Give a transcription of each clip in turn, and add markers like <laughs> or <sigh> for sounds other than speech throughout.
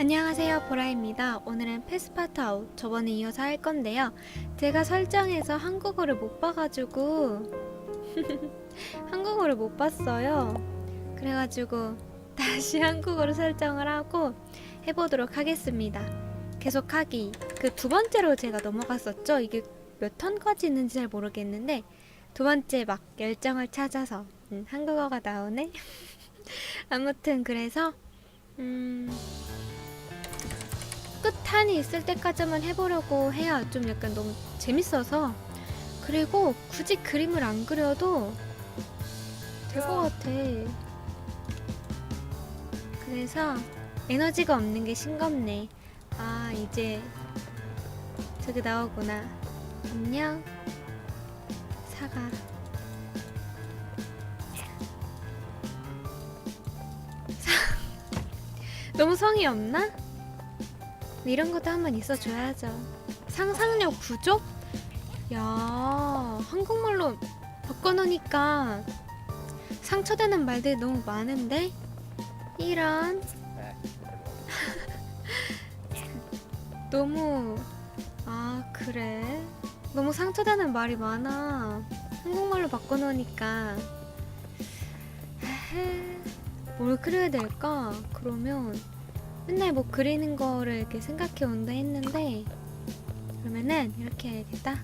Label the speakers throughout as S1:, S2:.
S1: 안녕하세요 보라입니다. 오늘은 패스파트 아웃 저번에 이어서 할 건데요. 제가 설정해서 한국어를 못 봐가지고 <laughs> 한국어를 못 봤어요. 그래가지고 다시 <laughs> 한국어로 설정을 하고 해보도록 하겠습니다. 계속 하기 그 두 번째로 제가 넘어갔었죠. 이게 몇 턴까지 있는지 잘 모르겠는데 두 번째 막 열정을 찾아서 음, 한국어가 나오네. <laughs> 아무튼 그래서 음. 끝한이 있을 때까지만 해보려고 해야 좀 약간 너무 재밌어서. 그리고 굳이 그림을 안 그려도 될 것 같아. 그래서 에너지가 없는 게 싱겁네. 아 이제 저기 나오구나. 안녕. 사과. 사- <laughs> 너무 성의 없나? 이런 것도 한번 있어줘야죠. 상상력 부족? 야, 한국말로 바꿔놓으니까 상처되는 말들이 너무 많은데? 이런. <laughs> 너무, 아, 그래? 너무 상처되는 말이 많아. 한국말로 바꿔놓으니까. 뭘 그려야 될까? 그러면 맨날 뭐 그리는 거를 이렇게 생각해 온다 했는데 그러면은 이렇게 해야겠다.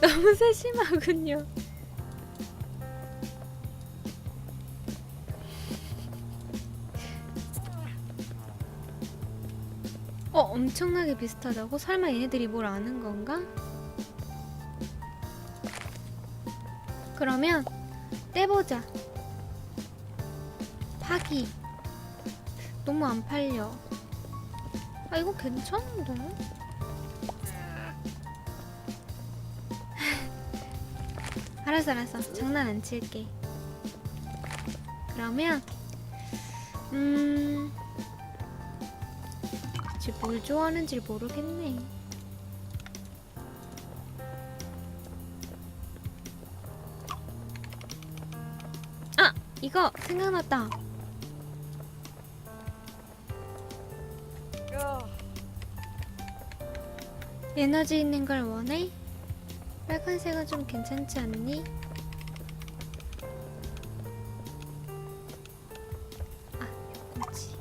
S1: 너무 <laughs> 세심하군요. 어, 엄청나게 비슷하다고? 설마 얘네들이 뭘 아는 건가? 그러면 떼보자. 파기. 너무 안 팔려. 아 이거 괜찮은데? <laughs> 알았어 알았어 장난 안 칠게. 그러면 음. 지금 뭘 좋아하는지 모르겠네. 아 이거 생각났다. 에너지 있는 걸 원해? 빨간색은 좀 괜찮지 않니? 아, 요거지.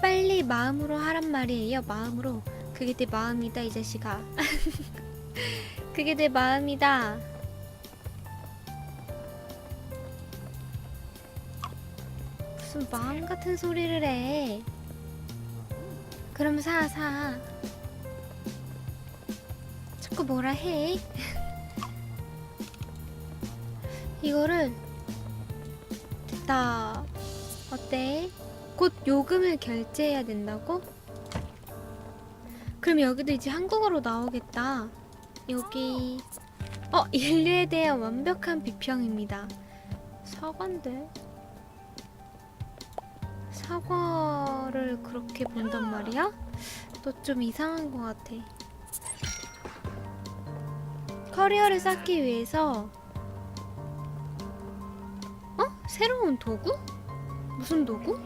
S1: 빨리 마음으로 하란 말이에요. 마음으로. 그게 내 마음이다, 이 자식아. <laughs> 그게 내 마음이다. 무슨 마음 같은 소리를 해. 그럼 사, 사. 자꾸 뭐라 해. <laughs> 이거를 됐다. 어때? 곧 요금을 결제해야 된다고? 그럼 여기도 이제 한국어로 나오겠다. 여기 어 인류에 대한 완벽한 비평입니다. 사과인데. 사과를 그렇게 본단 말이야? 너 좀 이상한 것 같아. 커리어를 쌓기 위해서 어? 새로운 도구? 무슨 도구?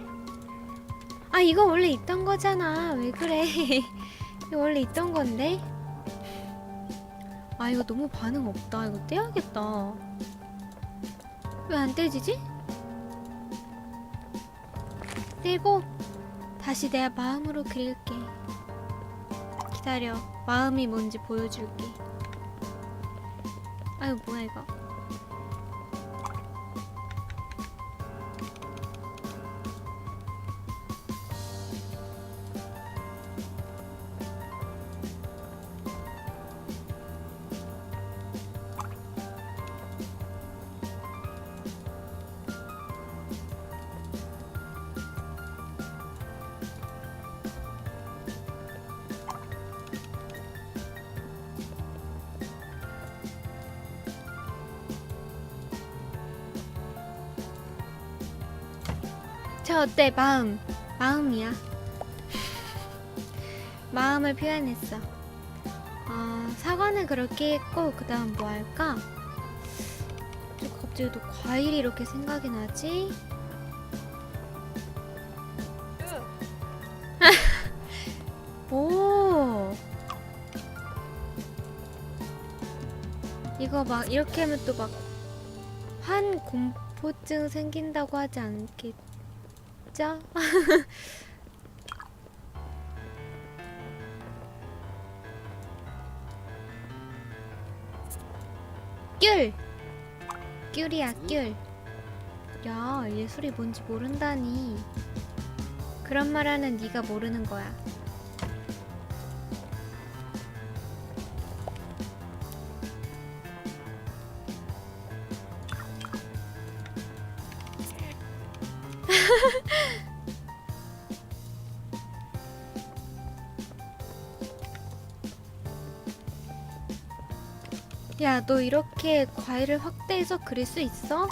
S1: 아 이거 원래 있던 거잖아. 왜 그래? <laughs> 이거 원래 있던 건데. 아 이거 너무 반응 없다. 이거 떼야겠다. 왜 안 떼지지? 떼고 다시 내가 마음으로 그릴게. 기다려. 마음이 뭔지 보여줄게. 아유 뭐야 이거. 저 어때 마음 마음이야 마음을 표현했어 어, 사과는 그렇게 했고 그 다음 뭐 할까 저 갑자기 또 과일이 이렇게 생각이 나지? <laughs> 오. 이거 막 이렇게 하면 또 막 환 공포증 생긴다고 하지 않겠 죠? <laughs> 귤! 귤이야 귤. 야 예술이 뭔지 모른다니. 그런 말 하는 네가 모르는 거야. 야, 너 이렇게 과일을 확대해서 그릴 수 있어?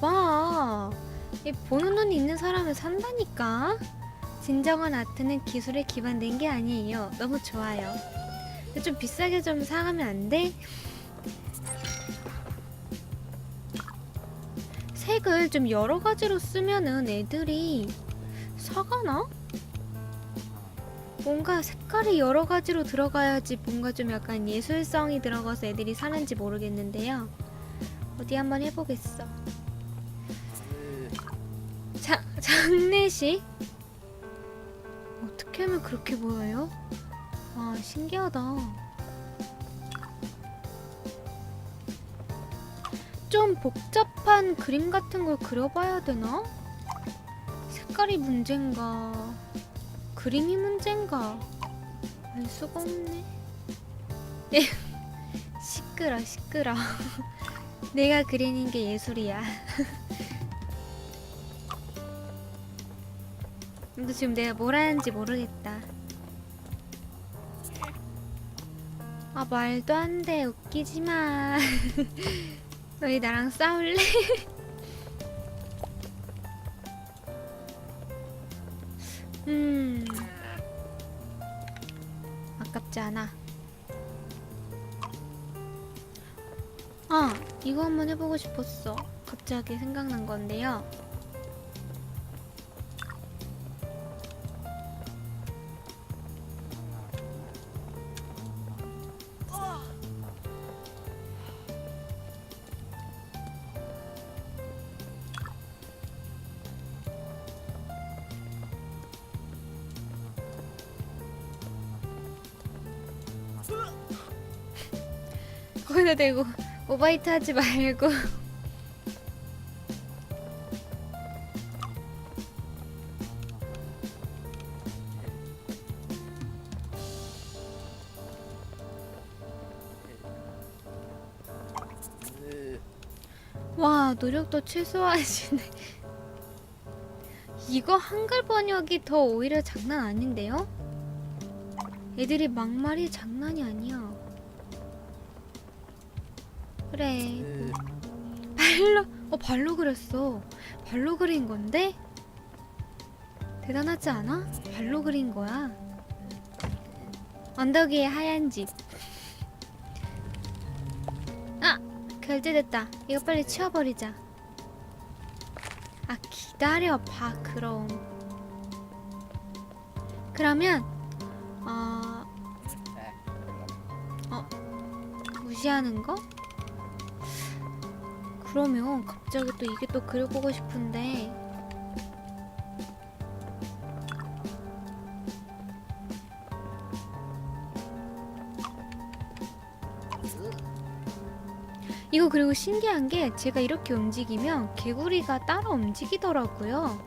S1: 봐. 이 보는 눈이 있는 사람은 산다니까. 진정한 아트는 기술에 기반된 게 아니에요. 너무 좋아요. 근데 좀 비싸게 좀 사가면 안 돼? 색을 좀 여러 가지로 쓰면은 애들이 사가나? 뭔가 색깔이 여러 가지로 들어가야지 뭔가 좀 약간 예술성이 들어가서 애들이 사는지 모르겠는데요. 어디 한번 해보겠어. 자, 장례식? 어떻게 하면 그렇게 보여요? 와, 신기하다. 좀 복잡한 그림 같은 걸 그려봐야 되나? 색깔이 문제인가? 그림이 문제인가? 알 수가 없네. 예. <laughs> 시끄러, 시끄러. <laughs> 내가 그리는 게 예술이야. <laughs> 근데 지금 내가 뭘 하는지 모르겠다. 아, 말도 안 돼. 웃기지 마. 너희 나랑 싸울래? 음. 아깝지 않아. 아, 이거 한번 해보고 싶었어. 갑자기 생각난 건데요. 대고 오바이트 하지 말고. 와 노력도 최소화하시네. 이거 한글 번역이 더 오히려 장난 아닌데요? 애들이 막말이 장난이 아니야 그래 뭐. 발로 어 발로 그렸어 발로 그린 건데 대단하지 않아? 발로 그린 거야 언덕 위에 하얀 집 아! 결제됐다 이거 빨리 치워버리자 아 기다려봐 그럼 그러면 어... 어... 무시하는 거? 그러면 갑자기 또 이게 또 그려보고 싶은데 이거 그리고 신기한 게 제가 이렇게 움직이면 개구리가 따라 움직이더라고요.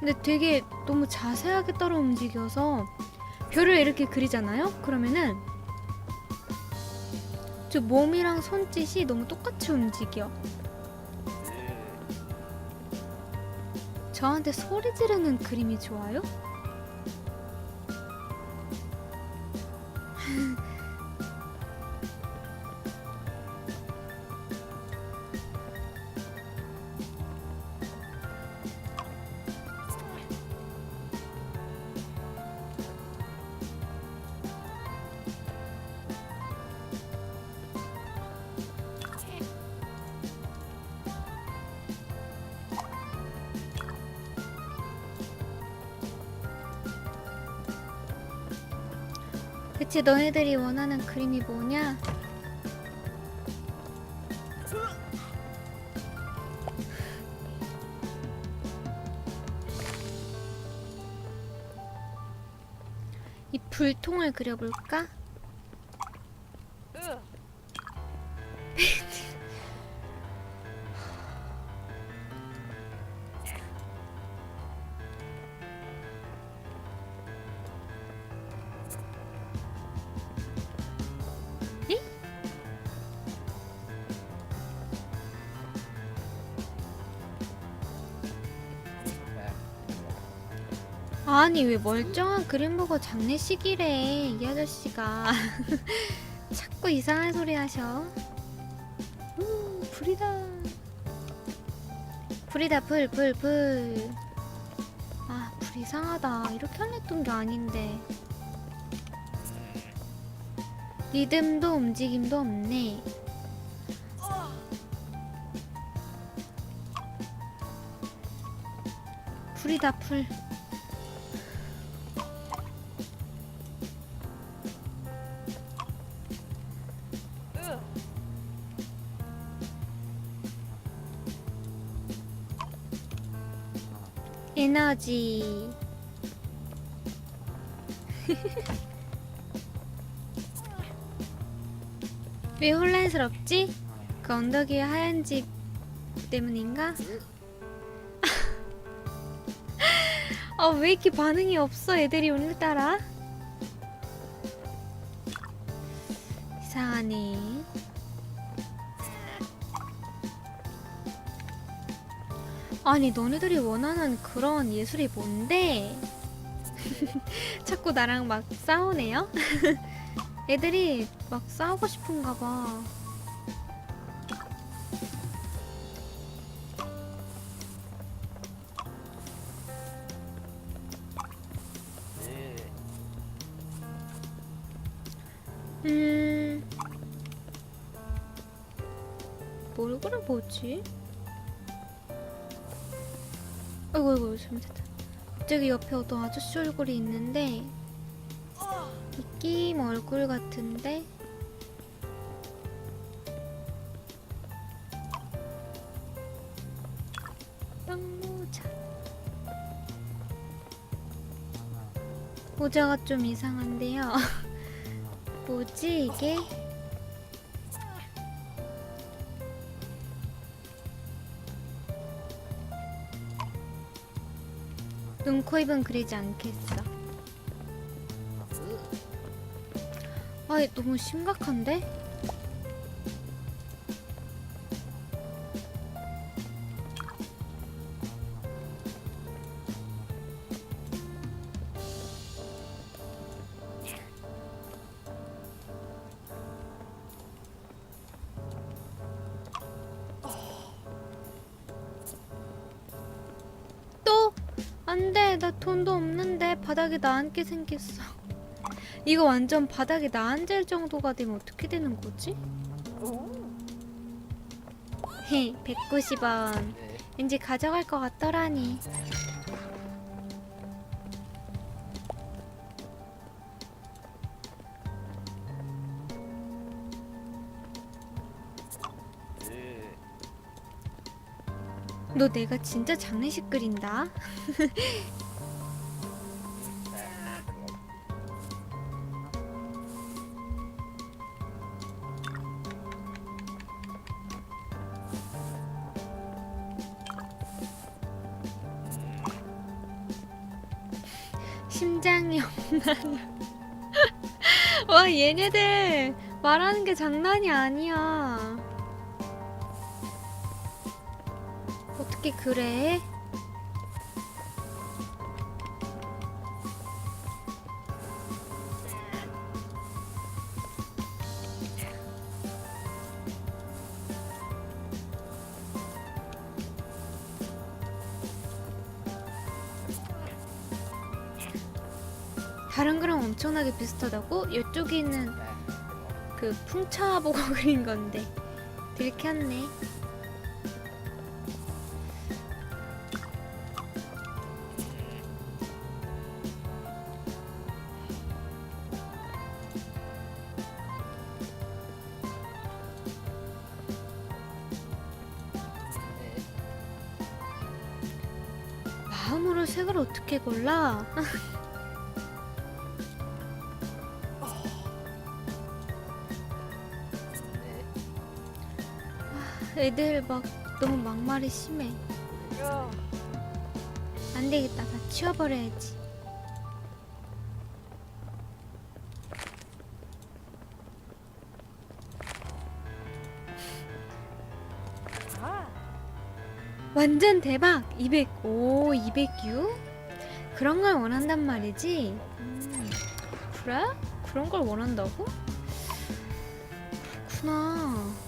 S1: 근데 되게 너무 자세하게 따라 움직여서 별을 이렇게 그리잖아요? 그러면은 저 몸이랑 손짓이 너무 똑같이 움직여. 저한테 소리 지르는 그림이 좋아요? 대체 너희들이 원하는 그림이 뭐냐? 이 불통을 그려볼까? 아니 왜 멀쩡한 그림 보고 장례식이래 이 아저씨가. <laughs> 자꾸 이상한 소리 하셔. 우 불이다. 불이다 불 불 불. 아 불 이상하다. 이렇게 할랬던 게 아닌데. 리듬도 움직임도 없네. 불이다 불 에너지 <laughs> 왜 혼란스럽지? 그 언덕 위에 하얀 집 때문인가? <laughs> 아 왜 이렇게 반응이 없어 애들이 오늘따라? 이상하네 아니 너네들이 원하는 그런 예술이 뭔데? <laughs> 자꾸 나랑 막 싸우네요? <laughs> 애들이 막 싸우고 싶은가 봐. 음. 뭘 그려보지? 아이고 아이고 잘못했다. 갑자기 옆에 어떤 아저씨 얼굴이 있는데 느낌 얼굴 같은데 빵모자. 모자가 좀 이상한데요. <laughs> 뭐지 이게? 눈, 코, 입은 그리지 않겠어. 아, 너무 심각한데? 바닥에 나앉게 생겼어. <laughs> 이거 완전 바닥에 나앉을 정도가 되면 어떻게 되는 거지? 헤, 190원. 왠지 가져갈 것 같더라니. 너 내가 진짜 장례식 그린다? <laughs> 와 얘네들 말하는 게 장난이 아니야. 어떻게 그래? 비슷하다고? 이쪽에 있는 그 풍차 보고 그린 건데 들켰네. 마음으로 색을 어떻게 골라? <laughs> 애들 막 너무 막말이 심해. 안 되겠다. 다 치워버려야지. 완전 대박! 200, 오, 206? 그런 걸 원한단 말이지? 음, 그래? 그런 걸 원한다고? 그렇구나.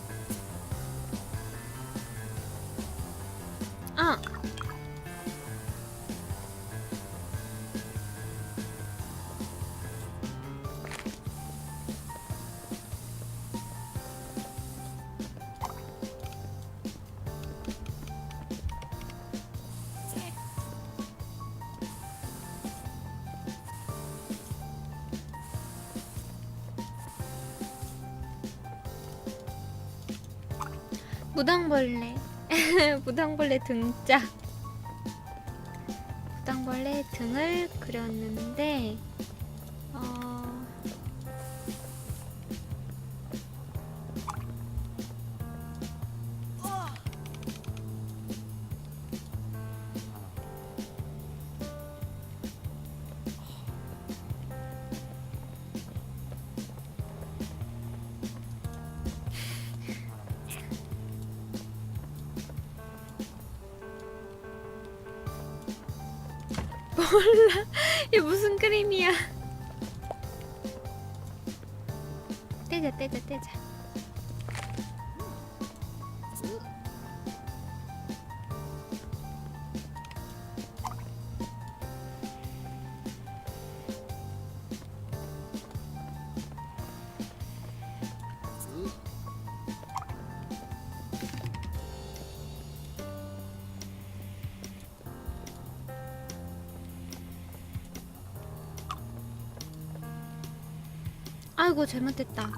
S1: 무당벌레. 무당벌레 <laughs> 등짝. 무당벌레 등을 그렸는데, 이게 무슨 그림이야? 떼자, 떼자, 떼자. 아이고 잘못했다.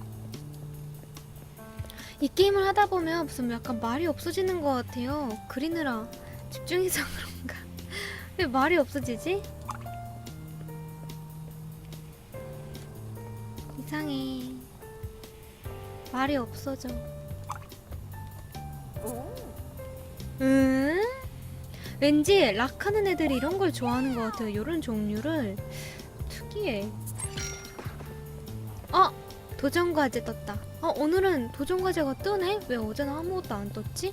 S1: 이 게임을 하다 보면 무슨 약간 말이 없어지는 것 같아요. 그리느라 집중해서 <laughs> 그런가? 왜 말이 없어지지? 이상해. 말이 없어져. 응? 왠지 락하는 애들이 이런 걸 좋아하는 것 같아요. 이런 종류를 특이해. 어! 도전 과제 떴다. 어, 오늘은 도전 과제가 뜨네? 왜 어제는 아무것도 안 떴지?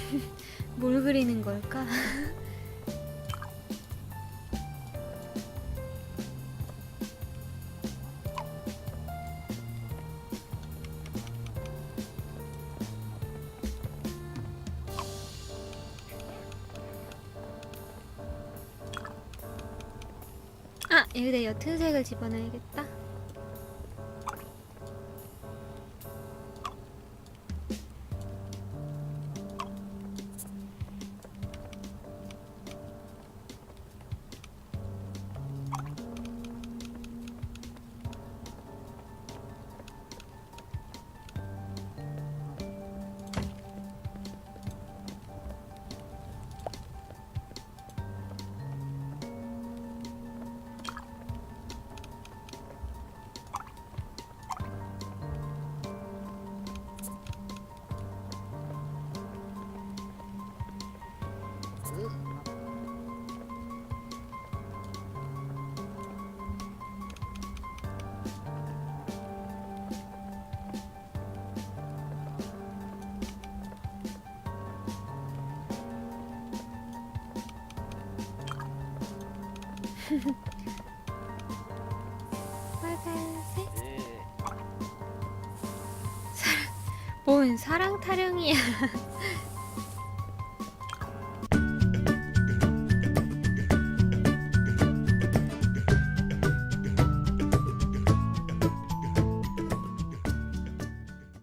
S1: <laughs> 뭘 그리는 걸까? <laughs> 아, 여기다 옅은 색을 집어넣어야겠다. 빨간색? 뭔 사랑 타령이야.